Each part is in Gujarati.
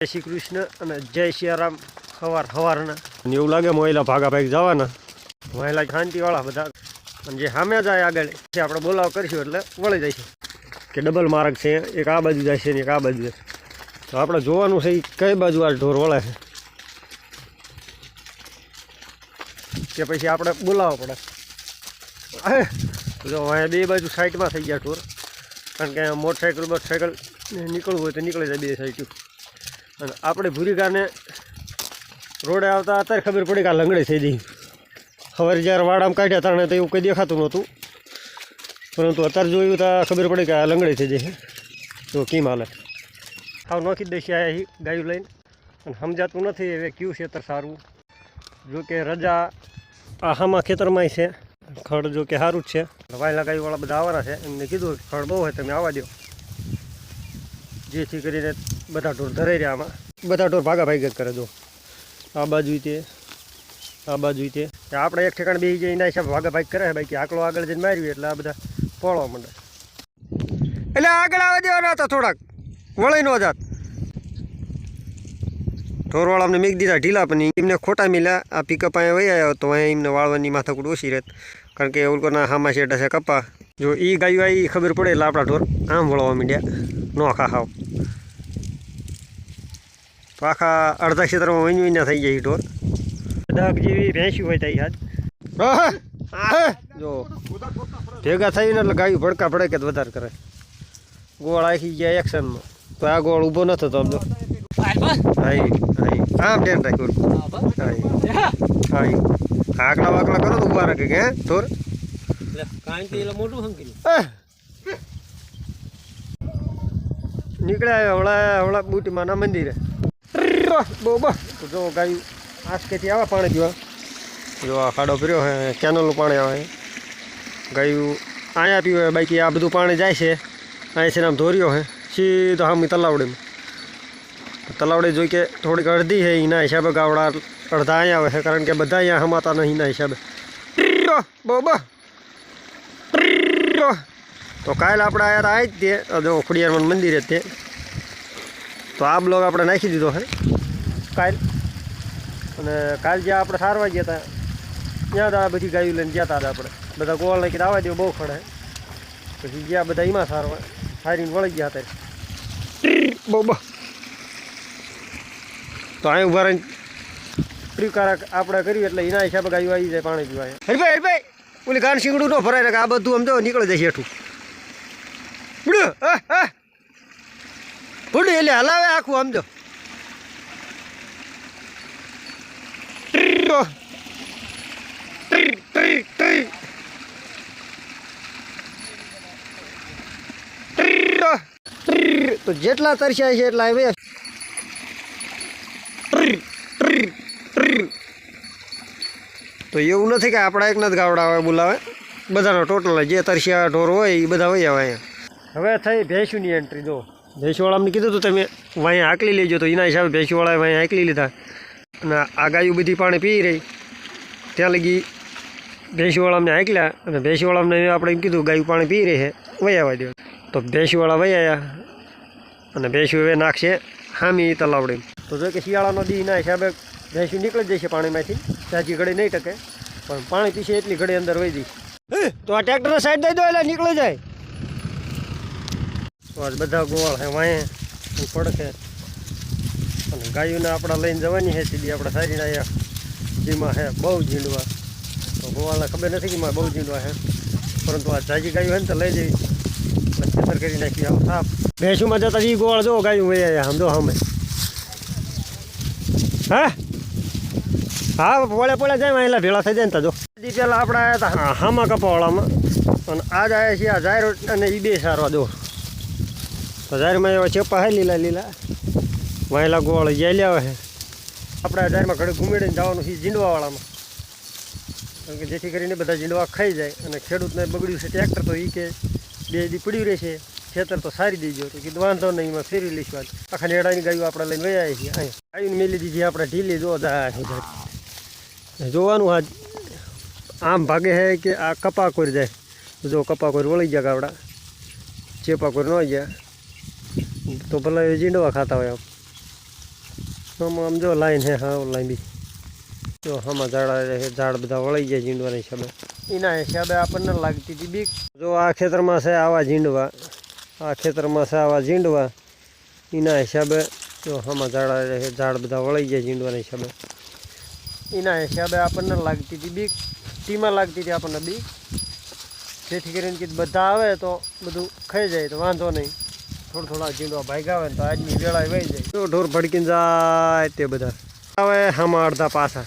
જય શ્રી કૃષ્ણ અને જય સિયારામ સવાર સવારના અને એવું લાગે મોયલા ભાગા ભાગ જવાના. મોયલા શાંતિવાળા બધા. અને જે સામે જાય આગળ છે આપણે બોલાવ કરીશું એટલે વળી જાય છે કે ડબલ માર્ગ છે એક આ બાજુ જાય છે ને એક આ બાજુ જાય તો આપણે જોવાનું છે કઈ બાજુ આ ઢોર વળે છે. કે પછી આપણે બોલાવવો પડે. જો અહીંયા બે બાજુ સાઈડમાં થઈ ગયા ઢોર. કારણ કે મોટરસાઇકલ મોટરસાઇકલ નીકળવું હોય તો નીકળી જાય બે સાઈડ અને આપણે ભૂરીકાને રોડે આવતા અત્યારે ખબર પડી કે આ લંગડે થઈ જઈ સવારે જ્યારે વાડામાં કાઢ્યા તાણે તો એવું કંઈ દેખાતું નહોતું. પરંતુ અત્યારે જોયું તો ખબર પડી કે આ લંગડે થઈ જશે તો કેમ હાલે? હાવ નોખી દઈશી આ ગાયું લઈને. અને સમજાતું નથી હવે કયું ખેતર સારું. જો કે રજા આ હામાં ખેતરમાંય છે. ખડ જો કે સારું જ છે. વાયલા ગાયુવાળા બધા આવવાના છે. એમને કીધું ખડ બહુ હોય તમે આવવા દો જેથી કરીને બધા ઢોર ધરાઈ રહ્યા આમાં. બધા ઢોર ભાગા ભાગી કરે જો. આ બાજુ તે. આ બાજુ તે. આપણે એક ઠેકાણ બે જઈએ એના હિસાબ ભાગા ભાગ કરે બાકી આકલો આગળ જઈને માર્યું એટલે આ બધા પોળવા માંડે. એટલે આગળ આવે દેવાના હતા થોડાક. વળી નો જાત. ઢોરવાળા અમને મેઘ દીધા ઢીલા પણ એમને ખોટા મિલ્યા આ પિકઅપ અહીંયા વહી આવ્યો તો અહીંયા એમને વાળવાની માથાકૂટ ઓછી રહેત. કારણ કે એવું લોકોના હામા શેટા છે કપા. જો એ ગાયું આવી ખબર પડે એટલે આપણા ઢોર આમ વળવા માંડ્યા. નો ખા હાવ. તો આખા અડધા ક્ષેત્રમાં વહીને વહીને થઈ જાય ઈ ઢોર દાગ જેવી ભેંસી હોય ત્યાં યાદ જો ભેગા થઈને એટલે ગાયું ભડકા ભડે કે વધારે કરે. ગોળ આખી ગયા એક્શનમાં. તો આ ગોળ ઊભો ન થતો આમ હાઈ આમ ધ્યાન રાખ્યું આકડા વાકડા કરો તો ઊભા રાખે કે Eh. નીકળ્યા હવળા હવળા બુટીમાના મંદિરે. બહુ બસ. જો ગાયું આસકેથી આવે પાણી પીવા. જો આ ખાડો ફર્યો હે કેનલનું પાણી આવે. ગાયું અહીંયા પીવે, બાકી આ બધું પાણી જાય છે. અહીં છે આમ ધોર્યો હે, સીધો હામી તલાવડીમાં. તલાવડી જોઈ કે થોડીક અડધી છે એના હિસાબે ગાવડા અડધા અહીંયા આવે છે, કારણ કે બધા અહીંયા હમાતા નહીં એના હિસાબે. બહુ બસ. તો કાલે આપણે આયા હતા આવી જ તે ખોડિયારમાં મંદિરે તે તો આ બ્લોગ આપણે નાખી દીધો છે કાલ. અને કાલ જ્યાં આપણે સારવા ગયા હતા ત્યાં આ બધી ગાયું લઈને ગયા હતા આપણે. બધા ગોળ લઈને આવવા દે બહુ ખડે. પછી ગયા બધા એમાં સારવા સારીને વળી ગયા હતા. બહુ તો અહીં ઊભા રહીને પ્રિકારક આપણે કર્યું એટલે એના હિસાબે ગાયું આવી જાય પાણી પીવા. હરભાઈ હરભાઈ ઓલી ગાન શીંગડું ન ભરાય આ બધું આમ જો નીકળી જાય હેઠું. બુડ્યું એટલે હલાવે આખું આમ ટ્રી. તો જેટલા તરસ્યા છે એટલા આવે. તો એવું નથી કે આપણા એક નથી ગાવડા આવે બોલાવે. બધાનો ટોટલ જે તરસ્યા ઢોર હોય એ બધા હોય આવે હવે થઈ ભેંસુની એન્ટ્રી જો. ભેંસુવાળામને કીધું હતું તમે વાંયા આકલી લેજો તો એના હિસાબે ભેંસુવાળાએ વાંયા આકલી લીધા. અને આ ગાયું બધી પાણી પી રહી. ત્યાં લગી ભેંસુવાળામને આકલ્યા અને ભેંસુવાળામને આપણે એમ કીધું, ગાયું પાણી પી રહી છે, વહી આવવા દો તો ભેંસુવાળા આવ્યા અને ભેંસુ હવે નાખશે હામી તલાવડી તો જો કે શિયાળાનો દી ના હિસાબે ભેંસુ નીકળી જશે પાણીમાંથી. ત્યાંથી ઘડી નહીં ટકે, પણ પાણી પીશે એટલી ઘડી અંદર વહી જઈશ. તો આ ટ્રેક્ટર સાઈડ દઈ દો એટલે નીકળી જાય. આજ બધા ગોળ હે વાંહે પડખે ગાયોને આપણા લઈને જવાની છે સીધી આપણે સારીને અહીંયા. જેમાં હે બહુ ઝીંડવા. તો ગોવાળને ખબર નથી કે બહુ ઝીંડવા છે. પરંતુ આ જાજી ગાયું હોય ને તો લઈ જવી. પછી કરી નાખી. આમ સાફ ભેંસુમાં જતા એ ગોવાળ જો ગાયું વૈયા આવ્યા આમ જો સામે હા? હા, પોળે પોળે જાય એટલે ભેળા થઈ જાય ને જો. હજી પહેલાં આપણે આવ્યા હતા હામાં કપાવાળામાં. અને આજ આવ્યા છીએ, આ જાહેર અને એ બે સારવા જો તો જાહેરમાં એવા ચેપા હે લીલા લીલા. વાયલા ગોવાળો જાય આવે છે આપણે જાહેરમાં ઘડે ઘૂમેડીને જવાનું છે જીંડવાવાળામાં. કારણ કે જેથી કરીને બધા જીંડવા ખાઈ જાય અને ખેડૂતને બગડ્યું છે ટ્રેક્ટર તો એ કે બે દી પડ્યું રહેશે ખેતર તો સારી દેજો. તો કીધું વાંધો નહીં, એમાં ફેરવી લઈશું આજ આખા નેડાની ગાયું આપણે લઈને લઈ આવી છીએ. અહીંયા આવીને મેલી દીધી આપણે ઢીલી. જો જાય છે જારી. જોવાનું આજ આમ ભાગે છે કે આ કપા કોર જાય. જો કપા કોર વળી ગયા ગાવડા. ચેપા કોર ન ગયા. તો ભલે જીંડવા ખાતા હોય આમ. આમાં આમ જો લાઈન હે, હા લાઈન બી. જો આમાં ઝાડ ઝાડ બધા વળી જાય ઝીંડવાના હિસાબે. એના હિસાબે આપણને લાગતી હતી બીક. જો આ ખેતરમાં છે આવા ઝીંડવા, આ ખેતરમાં છે આવા ઝીંડવા, એના હિસાબે જો આમાં ઝાડ ઝાડ બધા વળી જાય ઝીંડવાના હિસાબે. એના હિસાબે આપણને લાગતી હતી બીક. ટીમાં લાગતી હતી આપણને બીક. જેથી કરીને કે બધા આવે તો બધું ખાઈ જાય, તો વાંધો નહીં. થોડા થોડા ચીંડવા ભાગ્યા હોય તો આજની વેળા વહી જાય. તો ઢોર ભડકીને જાય તે બધા. આવે હામાં અડધા પાછા!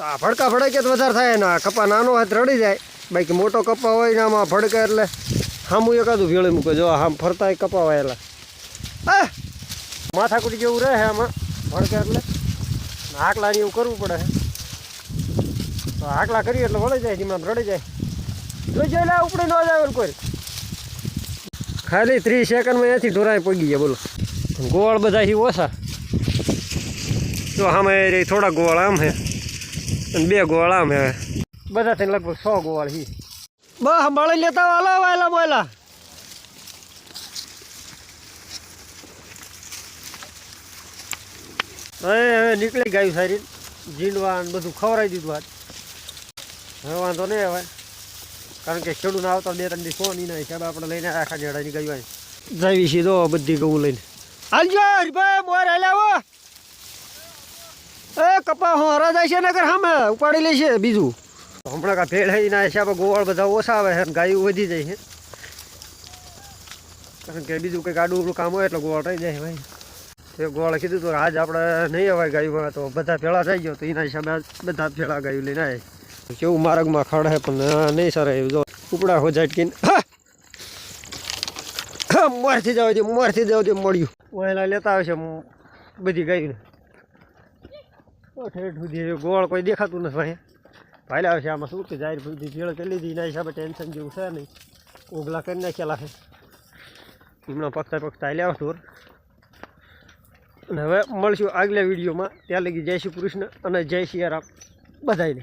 આ ભડકા ભડકે તો વધારે થાય ને કપા નાનો હાથ રડી જાય. બાકી મોટો કપા હોય ને આમાં ભડકે એટલે હામું એકાદું ભેળે મૂકે. જો આમ ફરતા કપા વાયેલા માથાકુટી જેવું રહે આમાં ભડકે એટલે. હાકલાની એવું કરવું પડે. તો હાકલા કરીએ એટલે વળી જાય ધીમા રડી જાય. જોઈ જાય લે, ઉપડી ન જાય કોઈ. ખાલી ત્રીસ સેકન્ડમાં અહીંયાથી ઢોરાય પગી ગયા, બોલો. ગોળ બધા હી ઓછા. જો આમે રે થોડા ગોળ આમ હે. અને બે ગોળ આમ હે બધા થઈને લગભગ સો ગોળ હી. બસ મળી લેતા હાલો, વાયલા બોલા હવે નીકળી ગયું સારી. જીંડવા બધું ખવડાવી દીધું આજ. હવે વાંધો નહીં હવે. કારણ કે ખેડૂત આવતા બે ત્રણ દિવસો ફોન એના હિસાબે આપણે લઈને આખા જેડાની ગયું હોય જવી છીએ બધી ગવું લઈને. હાલજો હરીભાઈ, મોર હલાવો એ કપા હરા જાય છે નગર સામે ઉપાડી લેશે બીજું. હમણાં કા ભેળ ના હિસાબે ગોળ બધા ઓછા આવે છે ગાયું વધી જાય છે. કારણ કે બીજું કંઈક આડું કામ હોય એટલે ગોળ રહી જાય ભાઈ. તે ગોળ કીધું તો આજ આપણે નહીં અવાય ગાયું તો બધા ભેળા થઈ ગયો. તો એના હિસાબે બધા ભેળા ગાયું લઈને આવે કેવું માર્ગમાં ખડે પણ નહીં સર એવું. જો, ઉપડા હો ઝટકીને. મોરથી જવા દે મોરથી જવા દે મળ્યું. વહેલા લેતા આવશે છે બધી ગાયું ઠેઠ સુધી ગોળ કોઈ દેખાતું નથી ભાઈ. ભાઈ આવશે આમાં શું કે જાહેર બધી ભેળ કરી લીધી, એના હિસાબે ટેન્શન જેવું છે નહીં. ઓગલા કરી નાખેલા છે. હમણાં પગતા પગતા આવ્યા ઢોર અને હવે મળશું આગલા વિડીયોમાં. ત્યાં લગી જય શ્રી કૃષ્ણ અને જય શ્રી રામ. બધાને